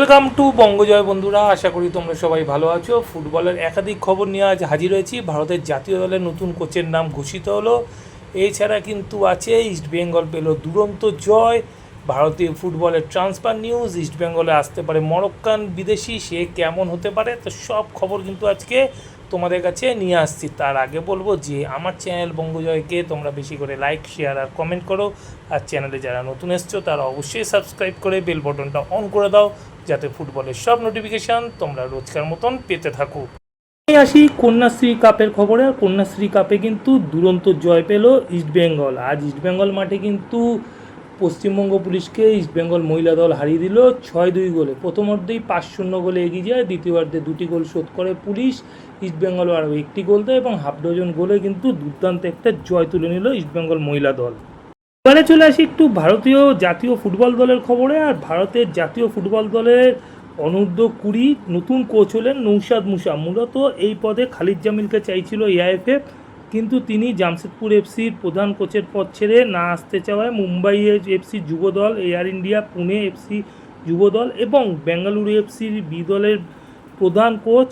Welcome to বঙ্গজয় বন্ধুরা। আশা করি তোমরা সবাই ভালো আছো। ফুটবলের একাধিক খবর নিয়ে আজ হাজির হয়েছি। ভারতের জাতীয় দলের নতুন কোচের নাম ঘোষিত হলো। এছাড়া কিন্তু আছে ইস্ট বেঙ্গল পেল দুরন্ত জয়। ভারতীয় ফুটবলের ট্রান্সফার নিউজ ইস্ট বেঙ্গলে আসতে পারে মরক্কান বিদেশি, সে কেমন হতে পারে? তো সব খবর কিন্তু আজকে তোমাদের কাছে নিয়ে আসছি। তার আগে বলব যে, আমার চ্যানেল বঙ্গজয়কে তোমরা বেশি করে লাইক শেয়ার আর কমেন্ট করো। আর চ্যানেলে যারা নতুন এসছো, তারা অবশ্যই সাবস্ক্রাইব করে বেল বটনটা অন করে দাও। যাতে ফুটবলের সব নোটিফিকেশান তোমরা রোজকার মতন পেতে থাকো। আসি কন্যাশ্রী কাপের খবরে। আর কন্যাশ্রী কাপে কিন্তু দুরন্ত জয় পেল ইস্টবেঙ্গল আজ ইস্টবেঙ্গল মাঠে কিন্তু পশ্চিমবঙ্গ পুলিশকে ইস্টবেঙ্গল মহিলা দল হারিয়ে দিল ছয় দুই গোলে। প্রথমার্ধেই পাঁচ শূন্য গোলে এগিয়ে যায়, দ্বিতীয়ার্ধে দুটি গোল শোধ করে পুলিশ। ইস্টবেঙ্গল আরও একটি গোল দেয় এবং হাফ ডজন গোলে কিন্তু দুর্দান্ত একটা জয় তুলে নিল ইস্টবেঙ্গল মহিলা দল। এবারে চলে আসি একটু ভারতীয় জাতীয় ফুটবল দলের খবরে, আর ভারতের জাতীয় ফুটবল দলের অনূর্ধ্ব কুড়ি নতুন কোচ হলেন নৌশাদ মুসা। মূলত এই পদে খালিদ জামিলকে চাইছিল এআইএফএফ কিন্তু তিনি জামশেদপুর এফসির প্রধান কোচের পদ ছেড়ে না আসতে চাওয়ায় মুম্বাই এফসি যুব দল, এয়ার ইন্ডিয়া, পুনে এফসি যুব দল এবং বেঙ্গালুরু এফসির বি দলের প্রধান কোচ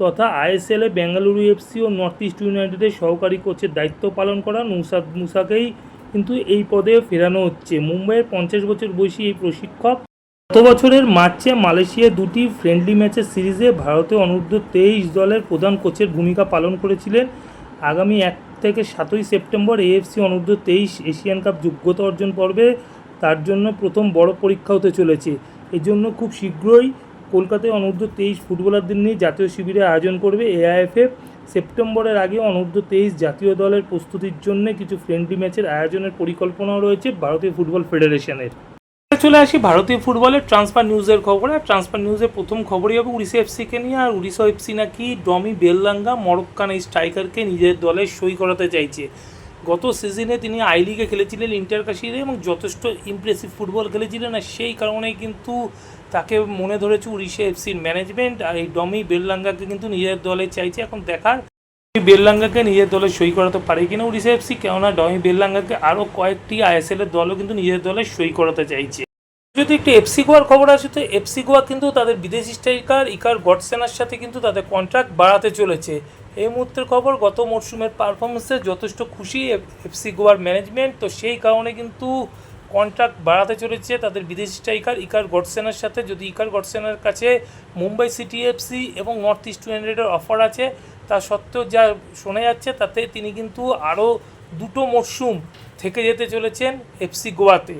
তথা আইএসএলে বেঙ্গালুরু এফসি ও নর্থ ইস্ট ইউনাইটেডের সহকারী কোচের দায়িত্ব পালন করা নৌসাদ মুসাকেই কিন্তু এই পদে ফেরানো হচ্ছে। মুম্বাইয়ের পঞ্চাশ বছর বয়সী এই প্রশিক্ষক গত বছরের মার্চে মালয়েশিয়া দুটি ফ্রেন্ডলি ম্যাচের সিরিজে ভারতীয় অনূর্ধ্ব তেইশ দলের প্রধান কোচের ভূমিকা পালন করেছিলেন। আগামী এক থেকে সাতই সেপ্টেম্বর এএফসি অনূর্ধ্ব তেইশ এশিয়ান কাপ যোগ্যতা অর্জন পর্বে তার জন্য প্রথম বড় পরীক্ষা হতে চলেছে। এজন্য খুব শীঘ্রই কলকাতায় অনূর্ধ্ব তেইশ ফুটবলারদের নিয়ে জাতীয় শিবিরের আয়োজন করবে এআইএফএফ সেপ্টেম্বরের আগে অনূর্ধ্ব তেইশ জাতীয় দলের প্রস্তুতির জন্য কিছু ফ্রেন্ডলি ম্যাচের আয়োজনের পরিকল্পনাও রয়েছে ভারতীয় ফুটবল ফেডারেশনের চলে আসি ভারতীয় ফুটবলের ট্রান্সফার নিউজের খবর। আর ট্রান্সফার নিউজের প্রথম খবরই হবে উড়িষ্যা এফসিকে নিয়ে। আর উড়িষ্যা এফসি নাকি ডমি বেললাঙ্গা মরক্কান এই স্ট্রাইকারকে নিজের দলে সই করাতে চাইছে। গত সিজনে তিনি আই লিগে খেলেছিলেন ইন্টার কাশিরে এবং যথেষ্ট ইমপ্রেসিভ ফুটবল খেলেছিলেন, আর সেই কারণেই কিন্তু তাকে মনে ধরেছে উড়িষ্যা এফসির ম্যানেজমেন্ট আর এই ডমি বেললাঙ্গাকে কিন্তু নিজের দলে চাইছে। এখন দেখার বেললাঙ্গাকে নিজের দলে সই করাতে পারে কিনা উড়িষ্যা এফসি কেননা ডমি বেললাঙ্গাকে আরও কয়েকটি আইএসএল এর দলও কিন্তু নিজের দলে সই করাতে চাইছে। যদি একটু এফসি গোয়ার খবর আসে, তো এফসি গোয়া কিন্তু তাদের বিদেশি স্ট্রাইকার ইকার গডসেনার সাথে কিন্তু তাদের কন্ট্রাক্ট বাড়াতে চলেছে। এই মুহূর্তের খবর, গত মরশুমের পারফরমেন্সে যথেষ্ট খুশি এফসি গোয়ার ম্যানেজমেন্ট তো সেই কারণে কিন্তু কন্ট্রাক্ট বাড়াতে চলেছে তাদের বিদেশি স্ট্রাইকার ইকার গডসেনার সাথে। যদি ইকার গডসেনার কাছে মুম্বাই সিটি এফসি এবং নর্থ ইস্ট ইউনাইটেডের অফার আছে, তা সত্ত্বেও যা শোনা যাচ্ছে, তাতে তিনি কিন্তু আরও দুটো মরশুম থেকে যেতে চলেছেন এফসি গোয়াতে।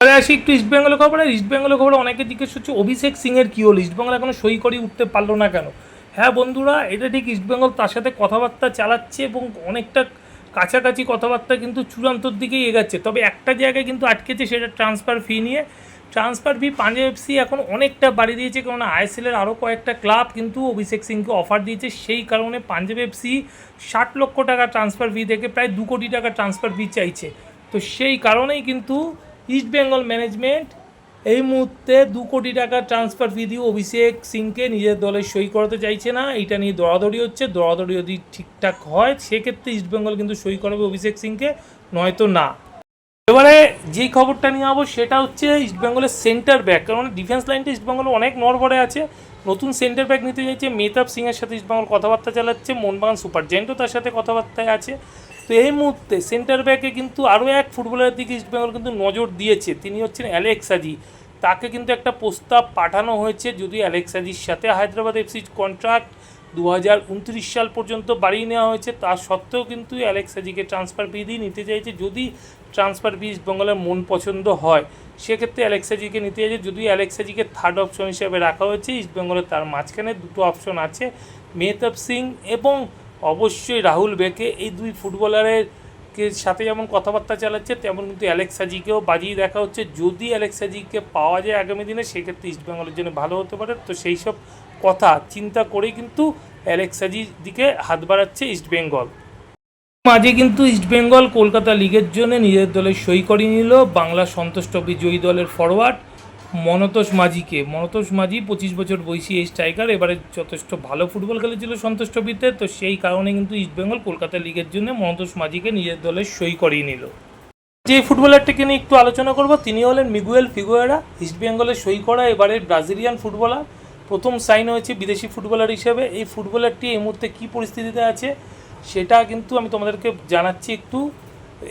এবারে আসি একটু ইস্ট বেঙ্গলের খবরে। ইস্ট বেঙ্গলের খবরে অনেকে জিজ্ঞেস হচ্ছে, অভিষেক সিংয়ের কী হল? ইস্ট বেঙ্গল এখনও সই করে উঠতে পারল না কেন? হ্যাঁ বন্ধুরা, এটা ঠিক ইস্ট বেঙ্গল তার সাথে কথাবার্তা চালাচ্ছে এবং অনেকটা কাছাকাছি কথাবার্তা কিন্তু চূড়ান্তর দিকেই এগাচ্ছে। তবে একটা জায়গায় কিন্তু আটকেছে সেটা ট্রান্সফার ফি নিয়ে। ট্রান্সফার ফি পাঞ্জাব এফসি এখন অনেকটা বাড়িয়ে দিয়েছে কারণ আইএসএলের আরও কয়েকটা ক্লাব কিন্তু অভিষেক সিংকে অফার দিয়েছে। সেই কারণে পাঞ্জাব এফসি ষাট লক্ষ টাকা ট্রান্সফার ফি থেকে প্রায় দু কোটি টাকা ট্রান্সফার ফি চাইছে। তো সেই কারণেই কিন্তু ইস্ট বেঙ্গল ম্যানেজমেন্ট এই মুহূর্তে দু কোটি টাকা ট্রান্সফার ফি দিয়ে অভিষেক সিংকে নিজের দলে সই করাতে চাইছে না। এটা নিয়ে দরাদরি হচ্ছে। দরাদরি যদি ঠিকঠাক হয়, সেক্ষেত্রে ইস্টবেঙ্গল কিন্তু সই করাবে অভিষেক সিংকে, নয়তো না। এবারে যেই খবরটা নিয়ে যাব সেটা হচ্ছে ইস্টবেঙ্গলের সেন্টার ব্যাক কারণ ডিফেন্স লাইনটা ইস্ট বেঙ্গলে অনেক নড়বড়ে আছে। নতুন সেন্টার ব্যাক নিতে চাইছে মেহতাব সিংয়ের সাথে ইস্টবেঙ্গল কথাবার্তা চালাচ্ছে। মোহনবাগান সুপার জেন্টও তার সাথে কথাবার্তায় আছে। তো এই মুহূর্তে সেন্টার ব্যাকে কিন্তু আরও এক ফুটবলারের দিকে ইস্ট বেঙ্গল কিন্তু নজর দিয়েছে। তিনি হচ্ছেন অ্যালেক্সাজি তাকে কিন্তু একটা প্রস্তাব পাঠানো হয়েছে যদি অ্যালেক্সাজির সাথে হায়দ্রাবাদ এফসির কন্ট্রাক্ট দু হাজার উনত্রিশ সাল পর্যন্ত বাড়িয়ে নেওয়া হয়েছে। তা সত্ত্বেও কিন্তু অ্যালেক্সাজিকে ট্রান্সফার ফি দিয়ে নিতে চাইছে, যদি ট্রান্সফার ফি ইস্ট বেঙ্গলের মন পছন্দ হয়। সেক্ষেত্রে অ্যালেক্সাজিকে নিতে চাইছে যদি অ্যালেক্সাজিকে থার্ড অপশন হিসেবে রাখা হয়েছে। ইস্ট বেঙ্গলের তার মাঝখানে দুটো অপশন আছে, মেহতাব সিং এবং অবশ্যই রাহুল বেকে এই দুই ফুটবলারের সাথে যেমন কথাবার্তা চালাচ্ছে, তেমন কিন্তু অ্যালেক্সাজিকেও বাজিয়ে দেখা হচ্ছে। যদি অ্যালেক্সাজিকে পাওয়া যায় আগামী দিনে, সেক্ষেত্রে ইস্ট বেঙ্গলের জন্য ভালো হতে পারে। তো সেই সব কথা চিন্তা করেই কিন্তু অ্যালেক্সাজির দিকে হাত বাড়াচ্ছে ইস্ট বেঙ্গল। মাঝে কিন্তু ইস্ট বেঙ্গল কলকাতা লিগের জন্য নিজের দলে সই করিয়ে নিল। বাংলা সন্তোষ ট্রফি জয়ী দলের ফরওয়ার্ড মনতোষ মাঝিকে। মনতোষ মাঝি পঁচিশ বছর বয়সী এই স্ট্রাইকার এবারে যথেষ্ট ভালো ফুটবল খেলেছিল সন্তোষ ট্রফিতে তো সেই কারণে কিন্তু ইস্ট বেঙ্গল কলকাতা লিগের জন্য মনতোষ মাঝিকে নিজের দলে সই করিয়ে নিল। যে ফুটবলারটিকে নিয়ে একটু আলোচনা করব, তিনি হলেন মিগুয়েল ফিগুয়েরা ইস্ট বেঙ্গলের সই করা এবারের ব্রাজিলিয়ান ফুটবলার প্রথম সাইন হয়েছে বিদেশি ফুটবলার হিসেবে। এই ফুটবলারটি এই মুহূর্তে কী পরিস্থিতিতে আছে, সেটা কিন্তু আমি তোমাদেরকে জানাচ্ছি একটু।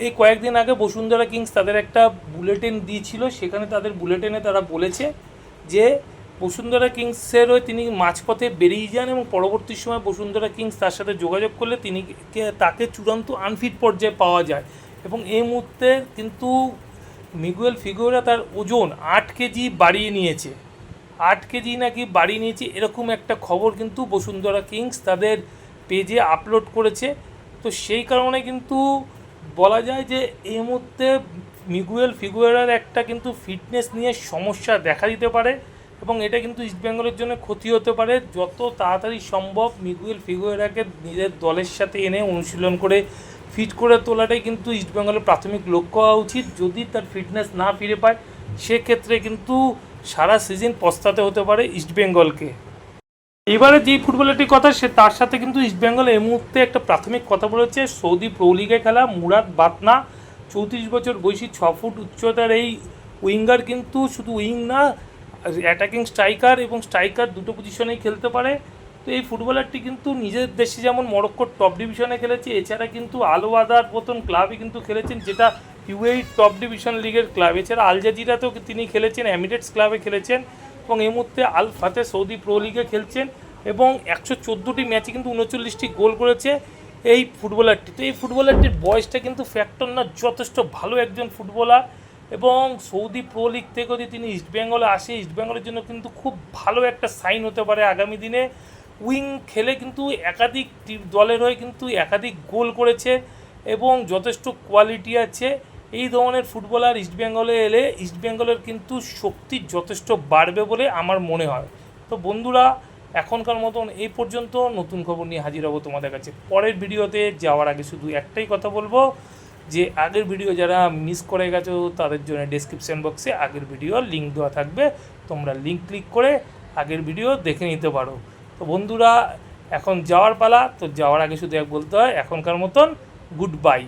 এই কয়েকদিন আগে বসুন্ধরা কিংস তাদের একটা বুলেটিন দিয়েছিল, সেখানে তাদের বুলেটিনে তারা বলেছে যে বসুন্ধরা কিংসের হয়ে তিনি মাঝপথে বেরিয়ে যান এবং পরবর্তী সময় বসুন্ধরা কিংস তার সাথে যোগাযোগ করলে তিনি তাকে চূড়ান্ত আনফিট পর্যায়ে পাওয়া যায়। এবং এই মুহূর্তে কিন্তু মিগুয়েল ফিগুয়েরা তার ওজন আট কেজি বাড়িয়ে নিয়েছে। আট কেজি নাকি বাড়িয়ে নিয়েছে এরকম একটা খবর কিন্তু বসুন্ধরা কিংস তাদের পেজে আপলোড করেছে। তো সেই কারণে কিন্তু বলা যায় যে এই মুহূর্তে মিগুয়েল ফিগুয়েরার একটা কিন্তু ফিটনেস নিয়ে সমস্যা দেখা দিতে পারে এবং এটা কিন্তু ইস্টবেঙ্গলের জন্য ক্ষতি হতে পারে। যত তাড়াতাড়ি সম্ভব মিগুয়েল ফিগুয়েরাকে নিজের দলের সাথে এনে অনুশীলন করে ফিট করে তোলাটাই কিন্তু ইস্টবেঙ্গলের প্রাথমিক লক্ষ্য হওয়া উচিত। যদি তার ফিটনেস না ফিরে পায়, সেক্ষেত্রে কিন্তু সারা সিজন পস্তাতে হতে পারে ইস্টবেঙ্গলকে এবারে যেই ফুটবলারটির কথা, সে তার সাথে কিন্তু ইস্টবেঙ্গল এই মুহূর্তে একটা প্রাথমিক কথা বলেছে। সৌদি প্রো লিগে খেলা, মুরাদ বাতনা। চৌত্রিশ বছর বয়সী ছ ফুট উচ্চতার এই উইঙ্গার কিন্তু শুধু উইং না অ্যাটাকিং স্ট্রাইকার এবং স্ট্রাইকার দুটো পজিশনেই খেলতে পারে। তো এই ফুটবলারটি কিন্তু নিজের দেশে যেমন মরক্কোর টপ ডিভিশনে খেলেছে, এছাড়া কিন্তু আলো আদার মতন ক্লাবে কিন্তু খেলেছেন যেটা ইউএই টপ ডিভিশন লিগের ক্লাব এছাড়া আল জাজিরাতেও তিনি খেলেছেন এমিরেটস ক্লাবে খেলেছেন। এবং এই মুহূর্তে আল ফাতে সৌদি প্রো লিগে খেলছেন এবং একশো চোদ্দোটি ম্যাচে কিন্তু উনচল্লিশটি গোল করেছে এই ফুটবলারটি। তো এই ফুটবলারটির বয়সটা কিন্তু ফ্যাক্টর না, যথেষ্ট ভালো একজন ফুটবলার এবং সৌদি প্রো লিগ থেকে যদি তিনি ইস্টবেঙ্গলে আসে ইস্টবেঙ্গলের জন্য কিন্তু খুব ভালো একটা সাইন হতে পারে আগামী দিনে। উইং খেলে কিন্তু একাধিক দলের হয়ে কিন্তু একাধিক গোল করেছে এবং যথেষ্ট কোয়ালিটি আছে। এই ধরনের ফুটবলার ইস্টবেঙ্গলে এলে ইস্টবেঙ্গলের কিন্তু শক্তি যথেষ্ট বাড়বে বলে আমার মনে হয়। তো বন্ধুরা, এখনকার মতন এই পর্যন্ত নতুন খবর নিয়ে হাজির হব তোমাদের কাছে। পরের ভিডিওতে যাওয়ার আগে শুধু একটাই কথা বলব যে, আগের ভিডিও যারা মিস করে গেছো, তাদের জন্য ডেসক্রিপশন বক্সে আগের ভিডিও লিঙ্ক দেওয়া থাকবে। তোমরা লিঙ্ক ক্লিক করে আগের ভিডিও দেখে নিতে পারো। তো বন্ধুরা, এখন যাওয়ার পালা। তো যাওয়ার আগে শুধু এক বলতে হয়, এখনকার মতন গুড বাই